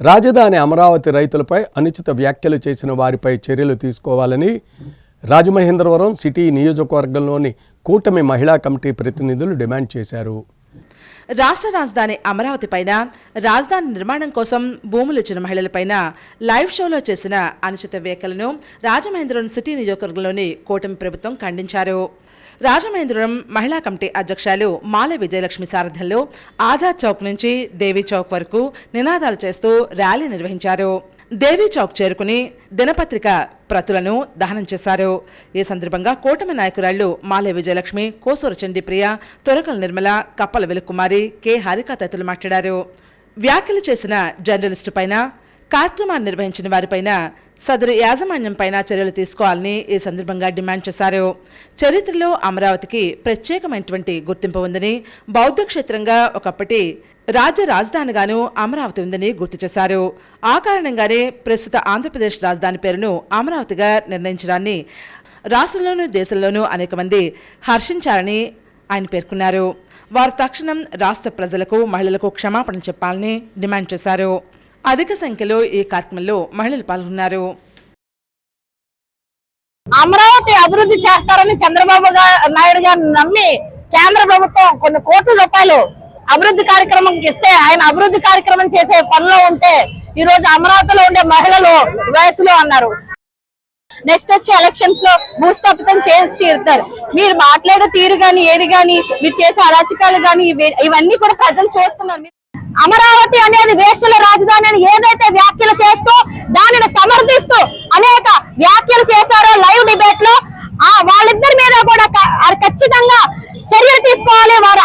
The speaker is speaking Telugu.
రాజధాని అమరావతి రైతులపై అనుచిత వ్యాఖ్యలు చేసిన వారిపై చర్యలు తీసుకోవాలని రాజమహేంద్రవరం సిటీ నియోజకవర్గంలోని కూటమి మహిళా కమిటీ ప్రతినిధులు డిమాండ్ చేశారు. రాష్ట్ర రాజధాని అమరావతి పైన రాజధాని నిర్మాణం కోసం భూములు ఇచ్చిన మహిళలపైన లైవ్ షోలో చేసిన అనుచిత వ్యాఖ్యలను రాజమహేంద్రం సిటీ నియోజకవర్గంలోని కూటమి ప్రభుత్వం ఖండించారు. రాజమహేంద్రం మహిళా కమిటీ అధ్యక్షులు మాల విజయలక్ష్మి సారథ్యంలో ఆజాద్ చౌక్ నుంచి దేవి చౌక్ వరకు నినాదాలు చేస్తూ ర్యాలీ నిర్వహించారు. దేవీ చౌక్ చేరుకుని దినపత్రిక ప్రతులను దహనం చేశారు. ఈ సందర్భంగా కూటమి నాయకురాళ్ళు మాలే విజయలక్ష్మి కోసూరు చండీప్రియ తొరకల నిర్మల కప్పల వెలుకుమారి కె. హారిక తదితరులు మాట్లాడారు. వ్యాఖ్యలు చేసిన జర్నలిస్టు పైన కార్యక్రమాన్ని నిర్వహించిన వారిపైన సదరు యాజమాన్యం పైన చర్యలు తీసుకోవాలని ఈ సందర్భంగా డిమాండ్ చేశారు. చరిత్రలో అమరావతికి ప్రత్యేకమైనటువంటి గుర్తింపు ఉందని బౌద్ధ క్షేత్రంగా ఒకప్పటి రాజ్య రాజధానిగాను అమరావతి ఉందని గుర్తు చేశారు. ఆ కారణంగానే ప్రస్తుత ఆంధ్రప్రదేశ్ రాజధాని పేరును అమరావతిగా నిర్ణయించడాన్ని రాష్ట్రంలోనూ దేశంలోనూ అనేక మంది హర్షించారని ఆయన పేర్కొన్నారు. వారు తక్షణం రాష్ట్ర ప్రజలకు మహిళలకు క్షమాపణ చెప్పాలని డిమాండ్ చేశారు. అధిక సంఖ్యలో ఈ కార్యక్రమంలో మహిళలు పాల్గొన్నారు. అమరావతి అభివృద్ధి చేస్తారని చంద్రబాబు నాయుడు గారిని నమ్మి కేంద్ర ప్రభుత్వం కొన్ని కోట్ల రూపాయలు అభివృద్ధి కార్యక్రమం ఇస్తే ఆయన అభివృద్ధి కార్యక్రమం చేసే పనిలో ఉంటే ఈ రోజు అమరావతిలో ఉండే మహిళలు వయసులో అన్నారు. నెక్స్ట్ వచ్చే ఎలక్షన్స్లో భూస్థాపితం చేసి తీరుతారు. మీరు మాట్లాడే తీరు గాని ఏది గాని మీరు చేసే అరాచకాలు గాని ఇవన్నీ కూడా ప్రజలు చూస్తున్నారు. అమరావతి అనేది వేషల రాజధాని అని ఏదైతే వ్యాఖ్యలు చేస్తూ దానిని సమర్థిస్తూ అనేక వ్యాఖ్యలు చేశారో లైవ్ డిబేట్లో ఆ వాళ్ళిద్దరి మీద కూడా ఖచ్చితంగా చర్యలు తీసుకోవాలి. వారు